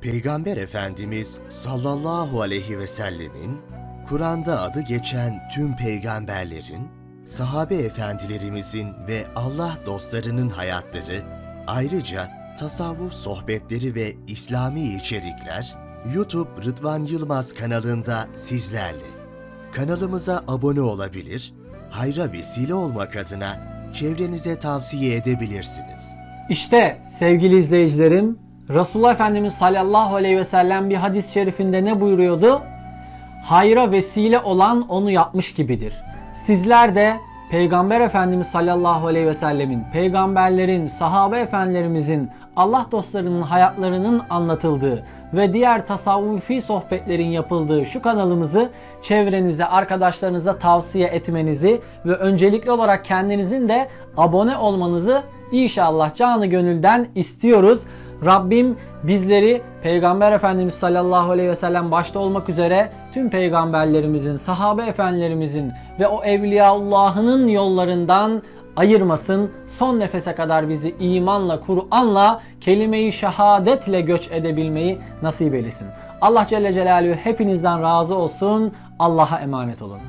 Peygamber Efendimiz sallallahu aleyhi ve sellemin, Kur'an'da adı geçen tüm peygamberlerin, sahabe efendilerimizin ve Allah dostlarının hayatları, ayrıca tasavvuf sohbetleri ve İslami içerikler, YouTube Rıdvan Yılmaz kanalında sizlerle. Kanalımıza abone olabilir, hayra vesile olmak adına çevrenize tavsiye edebilirsiniz. İşte sevgili izleyicilerim, Resulullah Efendimiz sallallahu aleyhi ve sellem bir hadis-i şerifinde ne buyuruyordu? Hayra vesile olan onu yapmış gibidir. Sizler de Peygamber Efendimiz sallallahu aleyhi ve sellemin, peygamberlerin, sahabe efendilerimizin, Allah dostlarının hayatlarının anlatıldığı ve diğer tasavvufi sohbetlerin yapıldığı şu kanalımızı çevrenize, arkadaşlarınıza tavsiye etmenizi ve öncelikli olarak kendinizin de abone olmanızı İnşallah canı gönülden istiyoruz. Rabbim bizleri Peygamber Efendimiz sallallahu aleyhi ve sellem başta olmak üzere tüm peygamberlerimizin, sahabe efendilerimizin ve o Evliyaullah'ının yollarından ayırmasın. Son nefese kadar bizi imanla, Kur'an'la, kelime-i şehadetle göç edebilmeyi nasip eylesin. Allah Celle Celaluhu hepinizden razı olsun. Allah'a emanet olun.